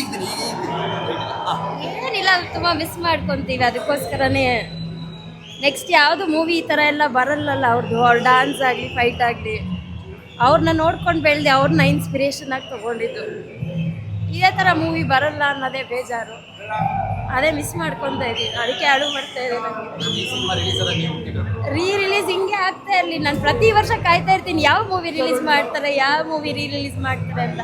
ಈಗ ಅದು ಏನಿಲ್ಲ ತುಂಬ ಮಿಸ್ ಮಾಡ್ಕೊತೀವಿ. ಅದಕ್ಕೋಸ್ಕರನೇ ನೆಕ್ಸ್ಟ್ ಯಾವುದು ಮೂವಿ ಈ ಥರ ಎಲ್ಲ ಬರಲ್ಲಲ್ಲ ಅವ್ರದ್ದು ಅವ್ರ ಡ್ಯಾನ್ಸ್ ಆಗಲಿ ಫೈಟ್ ಆಗಲಿ. ಅವ್ರನ್ನ ನೋಡ್ಕೊಂಡು ಬೆಳೆದು ಅವ್ರನ್ನ ಇನ್ಸ್ಪಿರೇಷನ್ ಆಗಿ ತೊಗೊಂಡಿದ್ದು. ಇದೇ ಥರ ಮೂವಿ ಬರಲ್ಲ ಅನ್ನೋದೇ ಬೇಜಾರು. ಅದೇ ಮಿಸ್ ಮಾಡ್ಕೊತಾ ಇದ್ದೀನಿ. ಅದಕ್ಕೆ ಅಳು ಮಾಡ್ತಾ ಇದ್ದೀನಿ ರೀ ರಿಲೀಸ್ ಹಿಂಗೆ ಆಗ್ತಾ ಇರಲಿ. ನಾನು ಪ್ರತಿ ವರ್ಷ ಕಾಯ್ತಾ ಇರ್ತೀನಿ. ಯಾವ ಮೂವಿ ರಿಲೀಸ್ ಮಾಡ್ತಾರೆ ಯಾವ ಮೂವಿ ರೀ ರಿಲೀಸ್ ಮಾಡ್ತಾರೆ ಅಂತ.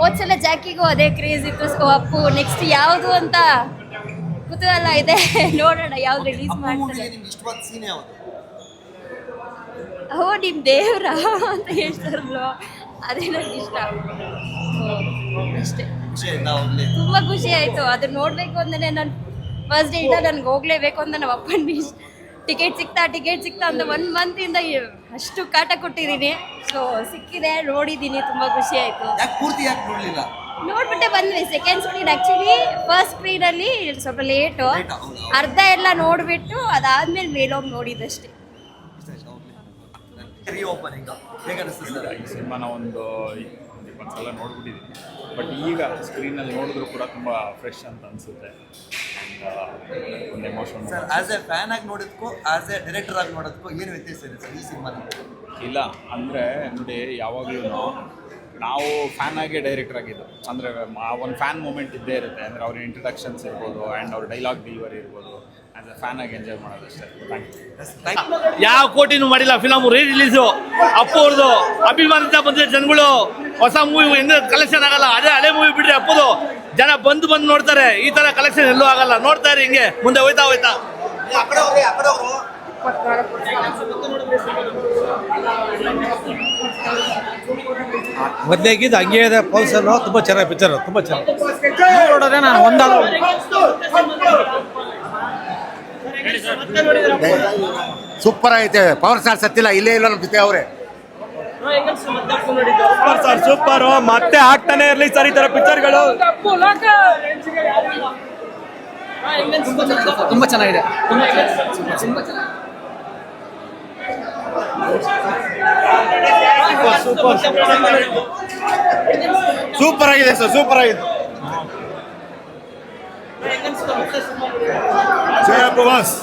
ಹೋದ್ಸಲ ಜಾಕಿಗೂ ಅದೇ ಕ್ರೇಜ್ ಇತ್ತು. ಸೊ ಅಪ್ಪು ನೆಕ್ಸ್ಟ್ ಯಾವುದು ಅಂತ ಕುತೂಹಲ ಇದೆ. ನೋಡೋಣ ಯಾವ್ದು ರಿಲೀಸ್ ಮಾಡ್ತಾರೆ. ಓ ನಿಮ್ಮ ದೇವ್ರ ಅಂತ ಹೇಳ್ತಾರಲ್ಲ ಅದೇ ನನಗೆ ಇಷ್ಟ ಅಷ್ಟೇ. ತುಂಬಾ ಖುಷಿ ಆಯ್ತು. ಅದನ್ನ ನೋಡಬೇಕು ಅಂದ್ರೆ ನಾನು ಫಸ್ಟ್ ಡೇ ಇಂದ ನನಗೆ ಹೋಗ್ಲೇಬೇಕು ಅಂತ ನಮ್ಮ ಅಪ್ಪನ ಟಿಕೆಟ್ ಸಿಗ್ತಾ ಟಿಕೆಟ್ ಸಿಗ್ತಾ ಅಂತ ಒನ್ ಮಂತಿಂದ ಅಷ್ಟು ಕಾಟ ಕೊಟ್ಟಿದ್ದೀನಿ ಸೊ ಸಿಕ್ಕಿದೆ ನೋಡಿದ್ದೀನಿ ತುಂಬ ಖುಷಿ ಆಯ್ತು. ನೋಡ್ಬಿಟ್ಟೆ ಬಂದ್ವಿ. ಸೆಕೆಂಡ್ ಸ್ಕ್ರೀನ್ ಆ್ಯಕ್ಚುಲಿ ಫಸ್ಟ್ ಸ್ಕ್ರೀನಲ್ಲಿ ಸ್ವಲ್ಪ ಲೇಟು? ಅರ್ಧ ಎಲ್ಲ ನೋಡಿಬಿಟ್ಟು ಅದಾದ್ಮೇಲೆ ಮೇಲೋಗಿ ನೋಡಿದ್ದಷ್ಟೇ ಇಷ್ಟ ಆಯ್ತಾ ಹೋಗ್ಲಿ ರೀ ಓಪನಿಂಗ್ ಹೇಗೆ ಅನಿಸ್ತದೆ ಸರ್? ಈ ಸಿನಿಮಾನ ಒಂದು ಇಪ್ಪತ್ತು ಸಲ ನೋಡ್ಬಿಟ್ಟಿದ್ದೀನಿ ಬಟ್ ಈಗ ಸ್ಕ್ರೀನಲ್ಲಿ ನೋಡಿದ್ರು ಕೂಡ ತುಂಬ ಫ್ರೆಶ್ ಅಂತ ಅನಿಸುತ್ತೆ. ಆ್ಯಂಡ್ ಒಂದು emotion sir as a fan ಆಗಿ ನೋಡೋದಕ್ಕೂ ಆಸ್ ಎ ಡೈರೆಕ್ಟರ್ ಆಗಿ ನೋಡೋದಕ್ಕೂ ಏನು ವ್ಯತ್ಯಾಸ ಇದೆ ಸರ್ ಈ ಸಿನಿಮಾ ಇಲ್ಲ ಅಂದರೆ ನೋಡಿ ಯಾವಾಗಲೂ ನಾವು ಫ್ಯಾನ್ ಆಗಿ ಡೈರೆಕ್ಟರ್ ಆಗಿದ್ದು. ಅಂದರೆ ಒಂದು ಫ್ಯಾನ್ ಮೂಮೆಂಟ್ ಇದ್ದೇ ಇರುತ್ತೆ. ಅಂದರೆ ಅವ್ರ ಇಂಟ್ರಡಕ್ಷನ್ಸ್ ಇರ್ಬೋದು ಆ್ಯಂಡ್ ಅವ್ರ ಡೈಲಾಗ್ ಡೆಲಿವರಿ ಇರ್ಬೋದು. ಆ್ಯಸ್ ಫ್ಯಾನ್ ಆಗಿ ಎಂಜಾಯ್ ಯಾವ ಕೋಟಿನೂ ಮಾಡಿಲ್ಲ ಫಿಲಮ್ ರೀ ರಿಲೀಸು ಅಪ್ಪು ಅವ್ರದ್ದು ಅಭಿಮಾನಿತ ಬಂದ್ರೆ ಜನಗಳು ಹೊಸ ಮೂವಿ ಹೆಂಗ ಕಲೆಕ್ಷನ್ ಆಗಲ್ಲ ಅದೇ ಹಳೆ ಮೂವಿ ಬಿಡ್ರಿ ಅಪ್ಪದು. ಜನ ಬಂದು ಬಂದು ನೋಡ್ತಾರೆ ಈ ತರ ಕಲೆಕ್ಷನ್ ಎಲ್ಲೂ ಆಗಲ್ಲ. ನೋಡ್ತಾ ಇರಿ ಹಿಂಗೆ ಮುಂದೆ ಹೋಯ್ತಾ ಹೋಯ್ತಾ. ಮೊದಲೇಗಿದ್ದು ಹಂಗೆ ಇದೆ ಪಲ್ಸರ್ ತುಂಬ ಚೆನ್ನಾಗಿ ಪಿಕ್ಚರ್ ತುಂಬಾ ಚೆನ್ನಾಗಿ. ನೋಡೋದೇ ನಾನು ಒಂದಾದ್ರು ಸೂಪರ್ ಐತೆ ಪವರ್ ಸ್ಟಾರ್ ಸತ್ತಿಲ್ಲ ಇಲ್ಲೇ ಇಲ್ಲ ನಮ್ಮ ಜೊತೆ ಅವರೇ. ಸೂಪರ್ ಸರ್ ಸೂಪರ್ ಮತ್ತೆ ಆಗ್ತಾನೆ ಇರ್ಲಿ ಸರ್ ಈ ತರ ಪಿಕ್ಚರ್ಗಳು ತುಂಬಾ ಚೆನ್ನಾಗಿದೆ. ಸೂಪರ್ ಆಗಿದೆ ಸರ್ ಸೂಪರ್ ಆಗಿದೆ. ಜಯ ಪ್ರವಾಸ್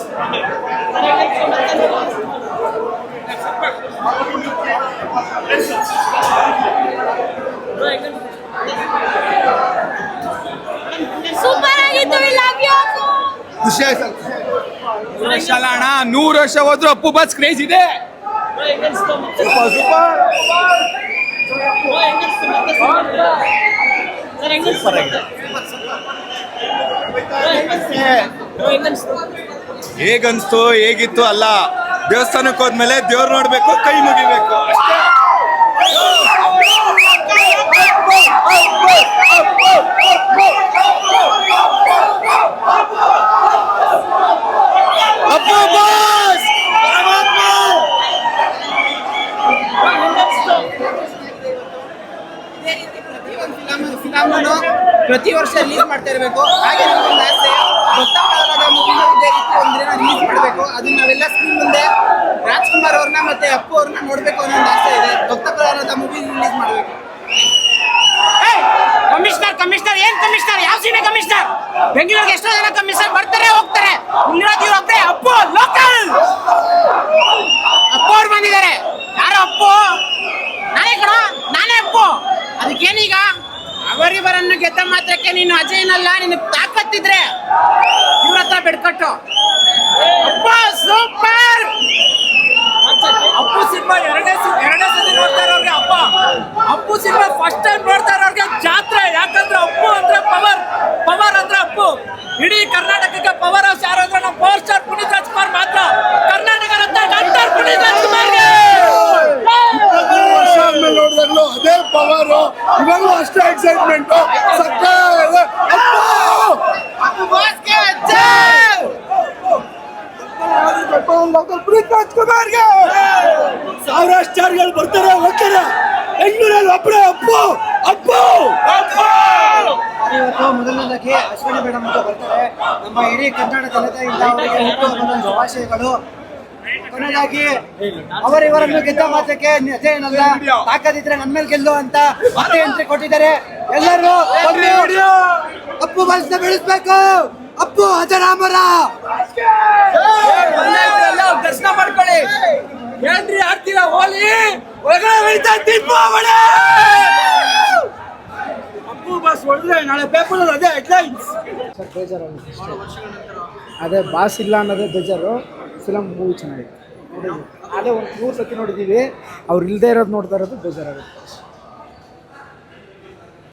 ಸೂಪರ್ ಆಗಿತ್ತು ಲವ್ ಯು ಖುಷಿ ಆಯ್ತು ಅಣ್ಣ ನೂರು ವರ್ಷ ಹೋದ್ರು ಅಪ್ಪು ಬಸ್ ಕ್ರೇಜ್ ಇದೆ ಸೂಪರ್ ಸೂಪರ್ ಹೇಗನ್ಸ್ತು, ಹೇಗಿತ್ತು ಅಲ್ಲ? ದೇವಸ್ಥಾನಕ್ಕೆ ಹೋದ್ಮೇಲೆ ದೇವ್ರು ನೋಡ್ಬೇಕು, ಕೈ ಮುಗಿಬೇಕು. ಅಷ್ಟೇ ಅಪ್ಪು ಬಾಸ್ ಪ್ರತಿ ವರ್ಷ ರಿಲೀಸ್ ಮಾಡ್ತಾ ಇರಬೇಕು. ಹಾಗೆ ನಮ್ಗೊಂದು ಆಸೆ. ಮೂವಿನ ಇದೇ ರೀತಿ ರಿಲೀಸ್ ಮಾಡಬೇಕು. ಅದನ್ನ ನಾವೆಲ್ಲ ಸ್ಕ್ರೀನ್ ಮುಂದೆ ರಾಜ್ಕುಮಾರ್ ಅವ್ರನ್ನ ಮತ್ತೆ ಅಪ್ಪು ಅವ್ರನ್ನ ನೋಡ್ಬೇಕು ಅನ್ನೋ ಒಂದು ಆಸೆ ಇದೆ. ಭಕ್ತಪ್ರಧಾನದ ಮೂವಿ ರಿಲೀಸ್ ಮಾಡಬೇಕು. ಕಮಿಷನರ್ ಕಮಿಷನರ್ ಏನ್ ಕಮಿಷನರ್ ಯಾವ ಸೀಮೆ ಕಮಿಷನರ್ ಬೆಂಗಳೂರಿಗೆ ಎಷ್ಟೋ ಜನ ಕಮಿಷನರ್ ಬರ್ತಾರೆ ಹೋಗ್ತಾರೆ ಇಲ್ಲಿರೋದು ಇವ್ರೊಬ್ರೆ ಅಪ್ಪು ಲೋಕಲ್ ಅಪ್ಪು ಅವ್ರು ಬಂದಿದ್ದಾರೆ ಯಾರು ಅಪ್ಪು ನಾನೇ ಕಣ ನಾನೇ ಅಪ್ಪು ಅದಕ್ಕೇನೀಗ ಅವರಿವರನ್ನು ಗೆದ್ದ ಮಾತ್ರಕ್ಕೆ ನೀನು ಅಜಯನಲ್ಲ ನಿನ್ನ ತಾಕತ್ತಿದ್ರೆ ಇವ್ರ ಹತ್ರ ಬಿಡ್ಕಟ್ಟು. ಅಪ್ಪ, ಸೂಪರ್! ಅಪ್ಪು ಸಿನಿಮಾ ಎರಡೇ ಎರಡೇ ಸತಿ ನೋಡ್ತಾ ಇರೋರ್ಗೆ ಅಪ್ಪ. ಅಪ್ಪು ಸಿನಿಮಾ ಫಸ್ಟ್ ಟೈಮ್ ನೋಡ್ತಾ ಇರೋರ್ಗೆ ಜಾತ್ರೆ. ಯಾಕಂದ್ರೆ ಅಪ್ಪು ಅಂದ್ರೆ ಪವರ್ ಪವರ್ ಅಂದ್ರೆ ಅಪ್ಪು. ಇಡೀ ಕರ್ನಾಟಕಕ್ಕೆ ಪವರ್ ಹೌಸ್ ಯಾರು ಅಂದ್ರೆ ನಮ್ಮ ಪವರ್ ಸ್ಟಾರ್ ಪುನೀತ್ ರಾಜ್ಕುಮಾರ್ ಮಾತ್ರ ಕರ್ನಾಟಕ ರತ್ನ ಡಾಕ್ಟರ್ ಪುನೀತ್ ರಾಜ್ಕುಮಾರ್ಗೆ ವರ್ಷ ಆದ್ಮೇಲೆ ನೋಡಿದಾಗ್ಲೂ ಅದೇ ಪವರ್ ಅಷ್ಟು ಎಕ್ಸೈಟ್ಮೆಂಟ್! ಪುನೀತ್ ರಾಜ್ಕುಮಾರ್ಗೆ ಸಾವಿರ ಸ್ಟಾರ್ಗಳು ಬರ್ತಾರೆ ಹೋಗ್ತಾರೆ. ಬೆಂಗಳೂರಲ್ಲಿ ಒಬ್ಬರೇ ಅಪ್ಪು ಅಪ್ಪು! ಇವತ್ತು ಮೊದಲನೇದಾಗಿ ಅಶ್ವಿನಿ ಮೇಡಮ್ ಅಂತ ಬರ್ತಾರೆ. ನಮ್ಮ ಇಡೀ ಕನ್ನಡ ಜನತೆಯಿಂದ ಅವರಿಗೆ ಹುಟ್ಟುಹಬ್ಬದ ಶುಭಾಶಯಗಳು. ಕೊನೆಯದಾಗಿ ಅವರಿವರನ್ನು ಗೆದ್ದ ಮಾತ್ರಕ್ಕೆ ಏನಲ್ಲ ತಾಕದಿದ್ರೆ ನನ್ನ ಮೇಲೆ ಗೆಲ್ಲು ಅಂತ ಮತ್ತೆ ಎಂಟ್ರಿ ಕೊಟ್ಟಿದ್ದಾರೆ. ಎಲ್ಲರೂ ಅಪ್ಪು ಭಾಷೆ ಬೆಳೆಸ್ಬೇಕು. ಅಪ್ಪು ಹಜರಾಮರ. ದರ್ಶನ ಮಾಡ್ಕೊಳ್ಳಿ. ಏನ್ರಿ ಆಡ್ತೀರಾ? ಹೋಲಿ. ಒಳಗಡೆ ಬೆಳಿತಾ ಅಪ್ಪು ಬಸ್ ಹೊಡೆದ್ರೆ ನಾಳೆ ಪೇಪರ್ ಅದೇ ಹೆಡ್ಲೈನ್ಸ್ ಅದೇ ಬಾಸ್ ಇಲ್ಲ ಅನ್ನೋದೇ ಬೇಜಾರು. ಫಿಲಮ್ ಮೂವಿ ಚೆನ್ನಾಗಿದೆ. ಅದೇ ಒಂದು ಮೂರು ಸತಿ ನೋಡಿದ್ದೀವಿ. ಅವ್ರು ಇಲ್ಲದೆ ಇರೋದು ನೋಡ್ತಾ ಇರೋದು ಬೇಜಾರಾಗುತ್ತೆ.